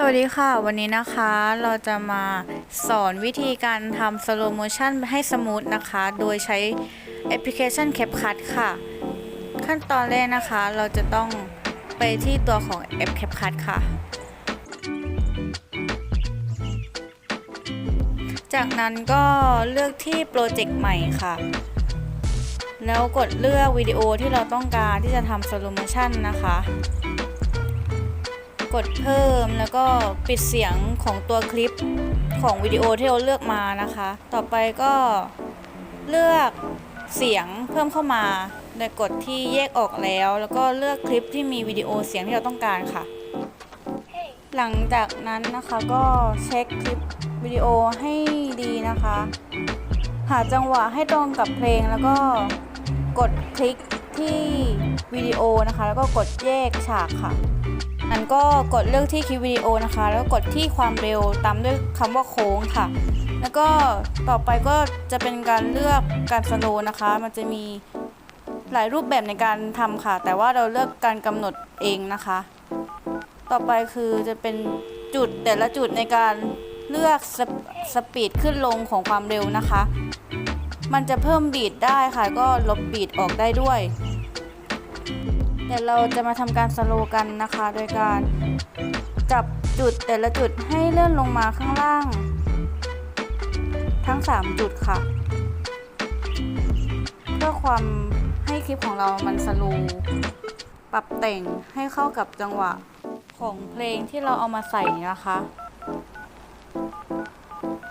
สวัสดีค่ะ วันนี้นะคะเราจะมาสอนวิธีการทำ slow motion ให้สมูทนะคะ โดยใช้แอปพลิเคชัน CapCut ค่ะ ขั้นตอนแรกนะคะเราจะต้องไปที่ตัวของแอป CapCut ค่ะ จากนั้นก็เลือกที่โปรเจกต์ใหม่ค่ะ แล้วกดเลือกวิดีโอที่เราต้องการที่จะทำ slow motion นะคะ กดเพิ่มแล้วก็ปิดเสียงของตัวคลิปของวิดีโอที่เราเลือกมานะคะ ต่อไปก็เลือกเสียงเพิ่มเข้ามาโดยกดที่แยกออกแล้ว แล้วก็เลือกคลิปที่มีวิดีโอเสียงที่เราต้องการค่ะ หลังจากนั้นนะคะก็เช็คคลิปวิดีโอให้ดีนะคะ หาจังหวะให้ตรงกับเพลงแล้วก็กดคลิกที่วิดีโอนะคะ แล้วก็กดแยกฉากค่ะ ก็กดเลือกที่คลิปวิดีโอนะคะ แล้วกดที่ความเร็วตามด้วยคำว่าโค้งค่ะ แล้วก็ต่อไปก็จะเป็นการเลือกการสโลว์นะคะ มันจะมีหลายรูปแบบในการทำค่ะ แต่ว่าเราเลือกการกำหนดเองนะคะ ต่อไปคือจะเป็นจุดแต่ละจุดในการเลือกสปสปีดขึ้นลงของความเร็วนะคะ มันจะเพิ่มบีดได้ค่ะ ก็ลบบีดออกได้ด้วย เดี๋ยวเราจะมาทำการสโลวกันนะคะ โดยการจับจุดแต่ละจุดให้เลื่อนลงมาข้างล่าง ทั้ง 3 จุดค่ะ เพื่อความให้คลิปของเรามันสโลว์ปรับแต่งให้เข้ากับจังหวะของเพลงที่เราเอามาใส่นะคะ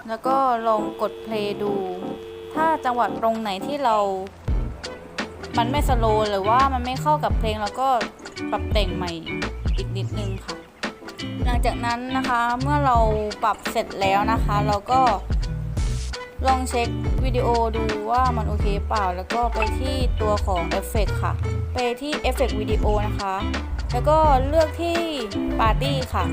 แล้วก็ลองกดเพลย์ดู ถ้าจังหวะตรงไหนที่เรา มันไม่สโลว์หรือว่ามันไม่เข้ากับเพลงแล้วก็ปรับแต่งใหม่อีกนิดนึงค่ะ หลังจากนั้นนะคะเมื่อเราปรับเสร็จแล้วนะคะ เราก็ลองเช็ควิดีโอดูว่ามันโอเคเปล่า แล้วก็ไปที่ตัวของเอฟเฟกค่ะ ไปที่เอฟเฟกวิดีโอนะคะ แล้วก็เลือกที่ปาร์ตี้ค่ะ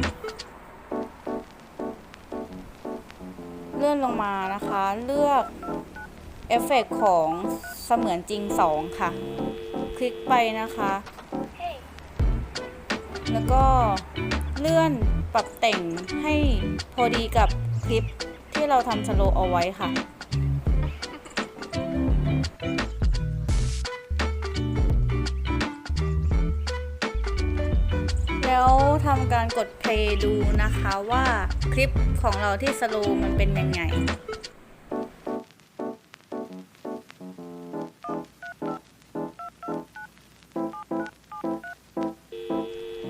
เลื่อนลงมานะคะ เลือก เอฟเฟกของเสมือนจริง 2 ค่ะ คลิกไปนะคะ แล้วก็เลื่อนปรับแต่งให้พอดีกับคลิปที่เราทำสโลเอาไว้ค่ะแล้วทำการกดเพลย์ดูนะคะว่าคลิปของเราที่สโลมันเป็นยังไง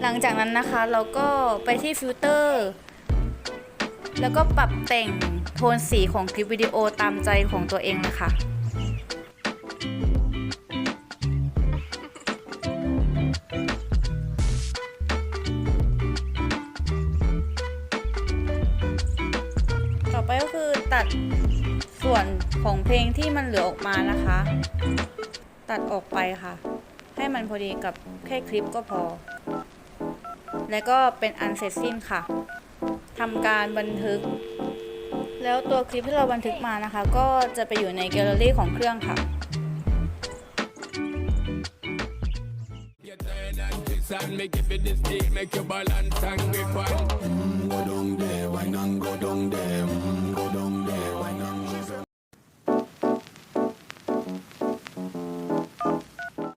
หลังจากนั้นนะคะเราก็ไปที่ฟิลเตอร์แล้วก็ปรับแต่งโทนสีของคลิปวิดีโอตามใจของตัวเองเลยค่ะต่อไปก็คือตัดส่วนของเพลงที่มันเหลือออกมานะคะ ตัดออกไปค่ะ ให้มันพอดีกับแค่คลิปก็พอ และก็เป็นอันเสร็จสิ้นค่ะทำการบันทึก แล้วตัวคลิปที่เราบันทึกมานะคะ ก็จะไปอยู่ในแกลเลอรี่ของเครื่องค่ะ and me give it this dick, make